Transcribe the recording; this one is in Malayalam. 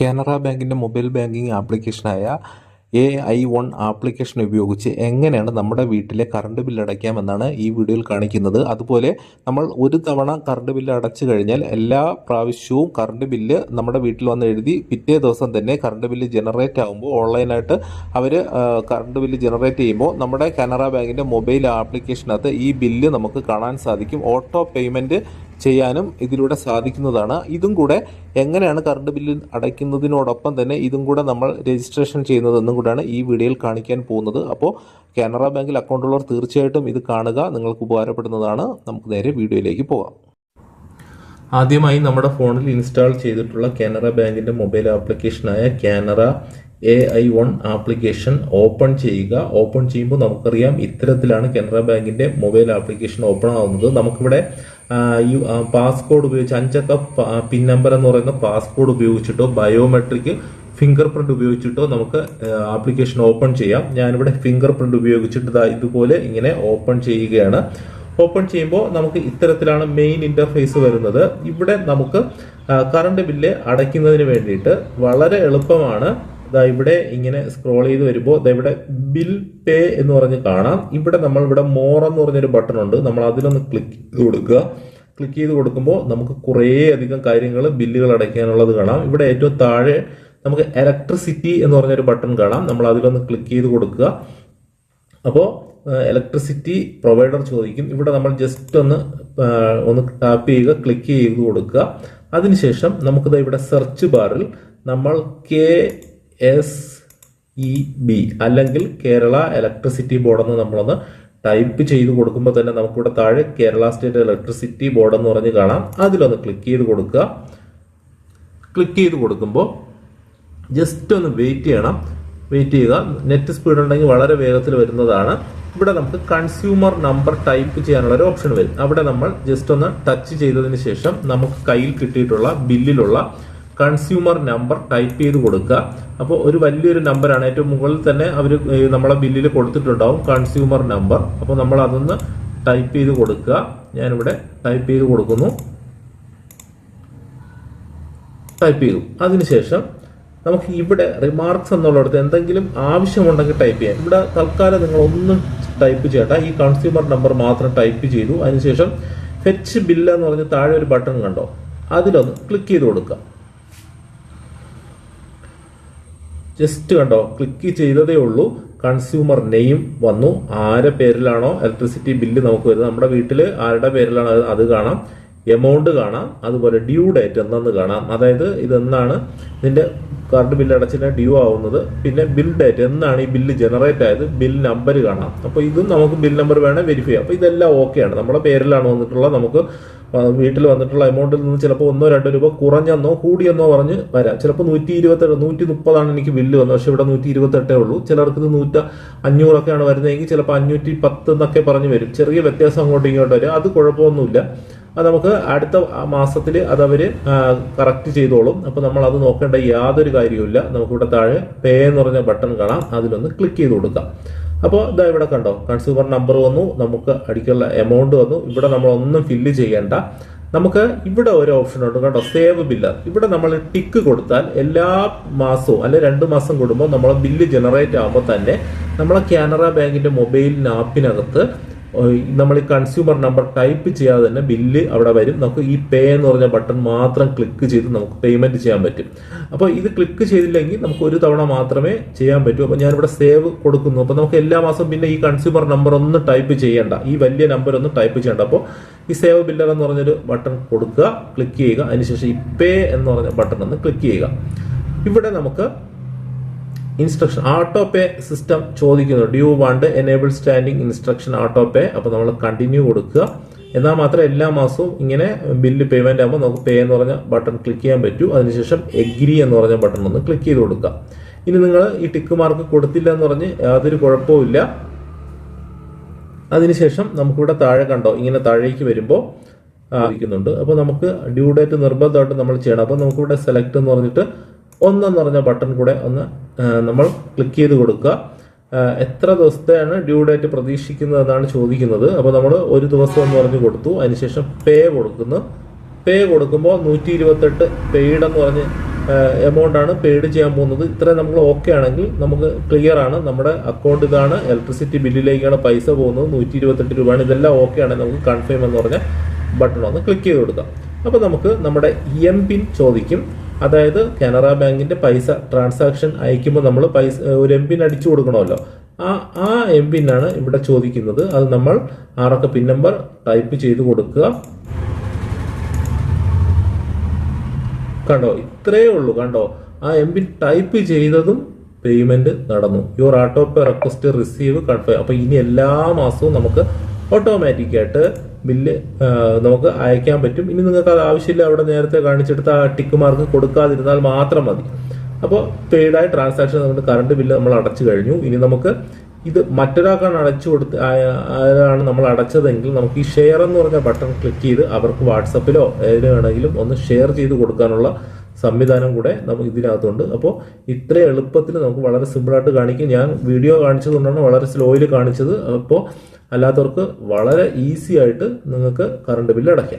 കാനറ ബാങ്കിന്റെ മൊബൈൽ ബാങ്കിങ് ആപ്ലിക്കേഷനായ എ ഐ വൺ ആപ്ലിക്കേഷൻ ഉപയോഗിച്ച് എങ്ങനെയാണ് നമ്മുടെ വീട്ടിലെ കറണ്ട് ബില്ല് അടയ്ക്കാമെന്നാണ് ഈ വീഡിയോയിൽ കാണിക്കുന്നത്. അതുപോലെ നമ്മൾ ഒരു തവണ കറണ്ട് ബില്ല് അടച്ചു കഴിഞ്ഞാൽ എല്ലാ പ്രാവശ്യവും കറണ്ട് ബില്ല് നമ്മുടെ വീട്ടിൽ വന്ന് എഴുതി പിറ്റേ ദിവസം തന്നെ കറണ്ട് ബില്ല് ജനറേറ്റ് ആകുമ്പോൾ ഓൺലൈനായിട്ട് അവർ കറണ്ട് ബില്ല് ജനറേറ്റ് ചെയ്യുമ്പോൾ നമ്മുടെ കാനറ ബാങ്കിന്റെ മൊബൈൽ ആപ്ലിക്കേഷനകത്ത് ഈ ബില്ല് നമുക്ക് കാണാൻ സാധിക്കും. ഓട്ടോ പേയ്മെന്റ് ചെയ്യാനും ഇതിലൂടെ സാധിക്കുന്നതാണ്. ഇതും കൂടെ എങ്ങനെയാണ് കറണ്ട് ബില്ല് അടയ്ക്കുന്നതിനോടൊപ്പം തന്നെ ഇതും കൂടെ നമ്മൾ രജിസ്ട്രേഷൻ ചെയ്യുന്നതെന്നും കൂടെയാണ് ഈ വീഡിയോയിൽ കാണിക്കാൻ പോകുന്നത്. അപ്പോൾ കാനറ ബാങ്കിൽ അക്കൗണ്ട് ഉള്ളവർ തീർച്ചയായിട്ടും ഇത് കാണുക. നിങ്ങൾക്ക് ഉപകാരപ്പെടുന്നതാണ്. നമുക്ക് നേരെ വീഡിയോയിലേക്ക് പോകാം ആദ്യമായി നമ്മുടെ ഫോണിൽ ഇൻസ്റ്റാൾ ചെയ്തിട്ടുള്ള കാനറ ബാങ്കിന്റെ mobile ആപ്ലിക്കേഷനായ Canara A I one application open ചെയ്യുക. ഓപ്പൺ ചെയ്യുമ്പോൾ നമുക്കറിയാം ഇത്തരത്തിലാണ് കനറ ബാങ്കിന്റെ മൊബൈൽ ആപ്ലിക്കേഷൻ ഓപ്പൺ ആവുന്നത്. നമുക്കിവിടെ ഈ പാസ്കോഡ് ഉപയോഗിച്ച് അഞ്ചക്ക പിൻ നമ്പർ എന്ന് പറയുന്ന പാസ്കോഡ് ഉപയോഗിച്ചിട്ടോ ബയോമെട്രിക് ഫിംഗർ പ്രിന്റ് ഉപയോഗിച്ചിട്ടോ നമുക്ക് ആപ്ലിക്കേഷൻ ഓപ്പൺ ചെയ്യാം. ഞാനിവിടെ ഫിംഗർ പ്രിന്റ് ഉപയോഗിച്ചിട്ട് ഇതുപോലെ ഇങ്ങനെ ഓപ്പൺ ചെയ്യുകയാണ്. ഓപ്പൺ ചെയ്യുമ്പോൾ നമുക്ക് ഇത്തരത്തിലാണ് മെയിൻ ഇന്റർഫേസ് വരുന്നത്. ഇവിടെ നമുക്ക് കറണ്ട് ബില്ല് അടയ്ക്കുന്നതിന് വേണ്ടിയിട്ട് വളരെ എളുപ്പമാണ് ദാ ഇവിടെ ഇങ്ങനെ സ്ക്രോൾ ചെയ്ത് വരുമ്പോൾ ദാ ഇവിടെ ബിൽ പേ എന്ന് പറഞ്ഞ് കാണാം. ഇവിടെ നമ്മൾ ഇവിടെ മോർ എന്ന് പറഞ്ഞൊരു ബട്ടൺ ഉണ്ട്. നമ്മൾ അതിലൊന്ന് ക്ലിക്ക് ചെയ്ത് കൊടുക്കുക. ക്ലിക്ക് ചെയ്ത് കൊടുക്കുമ്പോൾ നമുക്ക് കുറേ അധികം കാര്യങ്ങൾ ബില്ലുകൾ അടയ്ക്കാനുള്ളത് കാണാം. ഇവിടെ ഏറ്റവും താഴെ നമുക്ക് ഇലക്ട്രിസിറ്റി എന്ന് പറഞ്ഞൊരു ബട്ടൺ കാണാം. നമ്മൾ അതിലൊന്ന് ക്ലിക്ക് ചെയ്ത് കൊടുക്കുക. അപ്പോൾ ഇലക്ട്രിസിറ്റി പ്രൊവൈഡർ ചോദിക്കും. ഇവിടെ നമ്മൾ ജസ്റ്റ് ഒന്ന് ഒന്ന് ടാപ്പ് ചെയ്യുക ക്ലിക്ക് ചെയ്ത് കൊടുക്കുക. അതിനുശേഷം നമുക്കിത് ഇവിടെ സെർച്ച് ബാറിൽ നമ്മൾ കെ എസ് ഇ ബി അല്ലെങ്കിൽ കേരള ഇലക്ട്രിസിറ്റി ബോർഡ് എന്ന് നമ്മളൊന്ന് ടൈപ്പ് ചെയ്ത് കൊടുക്കുമ്പോൾ തന്നെ നമുക്കിവിടെ താഴെ കേരള സ്റ്റേറ്റ് ഇലക്ട്രിസിറ്റി ബോർഡ് എന്ന് പറഞ്ഞ് കാണാം. അതിലൊന്ന് ക്ലിക്ക് ചെയ്ത് കൊടുക്കുക. ക്ലിക്ക് ചെയ്ത് കൊടുക്കുമ്പോൾ ജസ്റ്റ് ഒന്ന് വെയിറ്റ് ചെയ്യണം. വെയിറ്റ് ചെയ്യുക. നെറ്റ് സ്പീഡ് ഉണ്ടെങ്കിൽ വളരെ വേഗത്തിൽ വരുന്നതാണ്. ഇവിടെ നമുക്ക് കൺസ്യൂമർ നമ്പർ ടൈപ്പ് ചെയ്യാനുള്ള ഒരു ഓപ്ഷൻ വരും. അവിടെ നമ്മൾ ജസ്റ്റ് ഒന്ന് ടച്ച് ചെയ്തതിന് ശേഷം നമുക്ക് കയ്യിൽ കിട്ടിയിട്ടുള്ള ബില്ലിലുള്ള കൺസ്യൂമർ നമ്പർ ടൈപ്പ് ചെയ്ത് കൊടുക്കുക. അപ്പോൾ ഒരു വലിയൊരു നമ്പറാണ് ഏറ്റവും മുകളിൽ തന്നെ അവർ നമ്മളെ ബില്ലിൽ കൊടുത്തിട്ടുണ്ടാവും. കൺസ്യൂമർ നമ്പർ അപ്പോൾ നമ്മൾ അതൊന്ന് ടൈപ്പ് ചെയ്ത് കൊടുക്കുക. ഞാനിവിടെ ടൈപ്പ് ചെയ്ത് കൊടുക്കുന്നു. ടൈപ്പ് ചെയ്തു. അതിനുശേഷം നമുക്ക് ഇവിടെ റിമാർക്സ് എന്നുള്ളിടത്ത് എന്തെങ്കിലും ആവശ്യമുണ്ടെങ്കിൽ ടൈപ്പ് ചെയ്യാം. ഇവിടെ തൽക്കാലം നിങ്ങൾ ഒന്നും ടൈപ്പ് ചെയ്യട്ടെ. ഈ കൺസ്യൂമർ നമ്പർ മാത്രം ടൈപ്പ് ചെയ്തു. അതിനുശേഷം ഫെച്ച് ബില്ല് എന്ന് പറഞ്ഞ് താഴെ ഒരു ബട്ടൺ കണ്ടോ? അതിലൊന്ന് ക്ലിക്ക് ചെയ്ത് കൊടുക്കുക. ജസ്റ്റ് കണ്ടോ ക്ലിക്ക് ചെയ്തതേ ഉള്ളൂ. കൺസ്യൂമർ നെയിം വന്നു. ആരുടെ പേരിലാണോ ഇലക്ട്രിസിറ്റി ബില്ല് നമുക്ക് വരുന്നത്? നമ്മുടെ വീട്ടിൽ ആരുടെ പേരിലാണോ അത്? കാണാം. എമൗണ്ട് കാണാം. അതുപോലെ ഡ്യൂ ഡേറ്റ് എന്നെന്ന് കാണാം. അതായത് ഇതെന്നാണ് ഇതിന്റെ കറണ്ട് ബില്ല് അടച്ചിട്ട് ഡ്യൂ ആവുന്നത്. പിന്നെ ബിൽ ഡേറ്റ് എന്നാണ് ഈ ബില്ല് ജനറേറ്റ് ആയത്? ബിൽ നമ്പർ കാണാം. അപ്പോൾ ഇതും നമുക്ക് ബിൽ നമ്പർ വേണേൽ വെരിഫൈ ചെയ്യാം. അപ്പോൾ ഇതെല്ലാം ഓക്കെയാണ് നമ്മുടെ പേരിലാണ് വന്നിട്ടുള്ള നമുക്ക് വീട്ടിൽ വന്നിട്ടുള്ള എമൗണ്ടിൽ നിന്ന് ചിലപ്പോൾ ഒന്നോ രണ്ടോ രൂപ കുറഞ്ഞെന്നോ കൂടിയെന്നോ പറഞ്ഞ് വരാം. ചിലപ്പോൾ നൂറ്റി ഇരുപത്തെട്ട് നൂറ്റി മുപ്പതാണ് എനിക്ക് ബില്ല് വന്നത്. പക്ഷേ ഇവിടെ നൂറ്റി ഇരുപത്തെട്ടേ ഉള്ളൂ. ചിലർക്ക് നൂറ്റ അഞ്ഞൂറൊക്കെയാണ് വരുന്നതെങ്കിൽ ചിലപ്പോൾ അഞ്ഞൂറ്റി പത്ത് എന്നൊക്കെ പറഞ്ഞ് വരും. ചെറിയ വ്യത്യാസം അങ്ങോട്ടും ഇങ്ങോട്ടും വരും. അത് കുഴപ്പമൊന്നുമില്ല. അത് നമുക്ക് അടുത്ത മാസത്തിൽ അത് അവർ കറക്റ്റ് ചെയ്തോളും. അപ്പോൾ നമ്മൾ അത് നോക്കേണ്ട യാതൊരു കാര്യവുമില്ല. നമുക്കിവിടെ താഴെ പേ എന്ന് പറഞ്ഞ ബട്ടൺ കാണാം. അതിലൊന്ന് ക്ലിക്ക് ചെയ്ത് കൊടുക്കാം. അപ്പോൾ ഇതാ ഇവിടെ കണ്ടോ കൺസ്യൂമർ നമ്പർ വന്നു നമുക്ക് അടിക്കുള്ള എമൗണ്ട് വന്നു. ഇവിടെ നമ്മൾ ഒന്നും ഫില്ല് ചെയ്യേണ്ട. നമുക്ക് ഇവിടെ ഒരു ഓപ്ഷൻ ഉണ്ട് കേട്ടോ സേവ് ബില്ല് ഇവിടെ നമ്മൾ ടിക്ക് കൊടുത്താൽ എല്ലാ മാസവും അല്ലെ രണ്ട് മാസം കൂടുമ്പോൾ നമ്മൾ ബില്ല് ജനറേറ്റ് ആകുമ്പോൾ തന്നെ നമ്മളെ കാനറ ബാങ്കിന്റെ മൊബൈൽ ആപ്പിനകത്ത് നമ്മൾ ഈ കൺസ്യൂമർ നമ്പർ ടൈപ്പ് ചെയ്യാതെ തന്നെ ബില്ല് അവിടെ വരും. നമുക്ക് ഈ പേ എന്ന് പറഞ്ഞ ബട്ടൺ മാത്രം ക്ലിക്ക് ചെയ്ത് നമുക്ക് പേയ്മെന്റ് ചെയ്യാൻ പറ്റും. അപ്പോൾ ഇത് ക്ലിക്ക് ചെയ്തില്ലെങ്കിൽ നമുക്ക് ഒരു തവണ മാത്രമേ ചെയ്യാൻ പറ്റൂ. അപ്പോൾ ഞാനിവിടെ സേവ് കൊടുക്കുന്നു. അപ്പോൾ നമുക്ക് എല്ലാ മാസവും പിന്നെ ഈ കൺസ്യൂമർ നമ്പർ ഒന്ന് ടൈപ്പ് ചെയ്യേണ്ട. ഈ വലിയ നമ്പർ ഒന്ന് ടൈപ്പ് ചെയ്യേണ്ട. അപ്പോൾ ഈ സേവ് ബില്ലർ എന്ന് പറഞ്ഞൊരു ബട്ടൺ കൊടുക്കുക ക്ലിക്ക് ചെയ്യുക. അതിനുശേഷം ഈ പേ എന്ന് പറഞ്ഞ ബട്ടൺ ഒന്ന് ക്ലിക്ക് ചെയ്യുക. ഇവിടെ നമുക്ക് ഇൻസ്ട്രക്ഷൻ ഓട്ടോ പേ സിസ്റ്റം ചോദിക്കുന്നു. Do you want enable standing instruction auto pay അപ്പോൾ നമ്മൾ കണ്ടിന്യൂ കൊടുക്കുക. എന്നാൽ മാത്രം എല്ലാ മാസവും ഇങ്ങനെ ബില്ല് പേയ്മെന്റ് ആകുമ്പോൾ നമുക്ക് പേ എന്ന് പറഞ്ഞ ബട്ടൺ ക്ലിക്ക് ചെയ്യാൻ പറ്റൂ. അതിനുശേഷം എഗ്രി എന്ന് പറഞ്ഞ ബട്ടൺ ഒന്ന് ക്ലിക്ക് ചെയ്ത് കൊടുക്കുക. ഇനി നിങ്ങൾ ഈ ടിക്ക് മാർക്ക് കൊടുത്തില്ല എന്ന് പറഞ്ഞ് യാതൊരു കുഴപ്പവുമില്ല അതിനുശേഷം നമുക്കിവിടെ താഴെ കണ്ടോ? ഇങ്ങനെ താഴേക്ക് വരുമ്പോൾ ഇരിക്കുന്നുണ്ട് അപ്പോൾ നമുക്ക് ഡ്യൂ ഡേറ്റ് നിർബന്ധമായിട്ട് നമ്മൾ ചെയ്യണം. അപ്പോൾ നമുക്കിവിടെ സെലക്ട് എന്ന് പറഞ്ഞിട്ട് ഒന്നെന്ന് പറഞ്ഞ ബട്ടൺ കൂടെ ഒന്ന് നമ്മൾ ക്ലിക്ക് ചെയ്ത് കൊടുക്കുക. എത്ര ദിവസത്തെയാണ് ഡ്യൂ ഡേറ്റ് പ്രതീക്ഷിക്കുന്നത് എന്നാണ് ചോദിക്കുന്നത്. അപ്പോൾ നമ്മൾ ഒരു ദിവസം എന്ന് പറഞ്ഞ് കൊടുത്തു. അതിനുശേഷം പേ കൊടുക്കുന്നു. പേ കൊടുക്കുമ്പോൾ നൂറ്റി ഇരുപത്തെട്ട് പെയ്ഡ് എന്ന് പറഞ്ഞ് എമൗണ്ട് ആണ് പെയ്ഡ് ചെയ്യാൻ പോകുന്നത്. ഇത്രയും നമ്മൾ ഓക്കെ ആണെങ്കിൽ നമുക്ക് ക്ലിയർ ആണ്. നമ്മുടെ അക്കൗണ്ട് ഇതാണ്. ഇലക്ട്രിസിറ്റി ബില്ലിലേക്കാണ് പൈസ പോകുന്നത്. നൂറ്റി ഇരുപത്തെട്ട് രൂപയാണ്. ഇതെല്ലാം ഓക്കെ ആണെങ്കിൽ നമുക്ക് കൺഫേം എന്ന് പറഞ്ഞ ബട്ടൺ ഒന്ന് ക്ലിക്ക് ചെയ്ത് കൊടുക്കാം. അപ്പോൾ നമുക്ക് നമ്മുടെ എം പിൻ ചോദിക്കും. അതായത് കാനറ ബാങ്കിന്റെ പൈസ ട്രാൻസാക്ഷൻ അയക്കുമ്പോൾ നമ്മൾ പൈസ ഒരു എം പിൻ അടിച്ചു കൊടുക്കണമല്ലോ. ആ ആ എം ആണ് ഇവിടെ ചോദിക്കുന്നത്. അത് നമ്മൾ ആറക്ക പിൻ നമ്പർ ടൈപ്പ് ചെയ്ത് കൊടുക്കുക. കണ്ടോ? ഇത്രയേ ഉള്ളൂ. കണ്ടോ? ആ എം പിൻ ടൈപ്പ് ചെയ്തതും പേയ്മെന്റ് നടന്നു. Your auto pay request receive confirm അപ്പൊ ഇനി എല്ലാ മാസവും നമുക്ക് ഓട്ടോമാറ്റിക് ആയിട്ട് ബില്ല് നമുക്ക് അയക്കാൻ പറ്റും. ഇനി നിങ്ങൾക്ക് അത് ആവശ്യമില്ല അവിടെ നേരത്തെ കാണിച്ചെടുത്ത ആ ടിക്ക് മാർക്ക് കൊടുക്കാതിരുന്നാൽ മാത്രം മതി. അപ്പോൾ പെയ്ഡായ ട്രാൻസാക്ഷൻ നമ്മുടെ കറണ്ട് ബില്ല് നമ്മൾ അടച്ചു കഴിഞ്ഞു. ഇനി നമുക്ക് ഇത് മറ്റൊരാൾക്കാണ് അടച്ചു കൊടുത്ത് ആണ് നമ്മൾ അടച്ചതെങ്കിൽ നമുക്ക് ഈ ഷെയർ എന്ന് പറഞ്ഞ ബട്ടൺ ക്ലിക്ക് ചെയ്ത് അവർക്ക് വാട്സപ്പിലോ ഏതിലോ വേണമെങ്കിലും ഒന്ന് ഷെയർ ചെയ്ത് കൊടുക്കാനുള്ള സംവിധാനം കൂടെ നമുക്ക് ഇതിനകത്തുണ്ട്. അപ്പോൾ ഇത്ര എളുപ്പത്തിൽ നമുക്ക് വളരെ സിമ്പിളായിട്ട് കാണിക്കും. ഞാൻ വീഡിയോ കാണിച്ചതുകൊണ്ടാണ് വളരെ സ്ലോയിൽ കാണിച്ചത്. അപ്പോൾ അല്ലാത്തവർക്ക് വളരെ ഈസി ആയിട്ട് നിങ്ങൾക്ക് കറണ്ട് ബില്ല് അടയ്ക്കാം.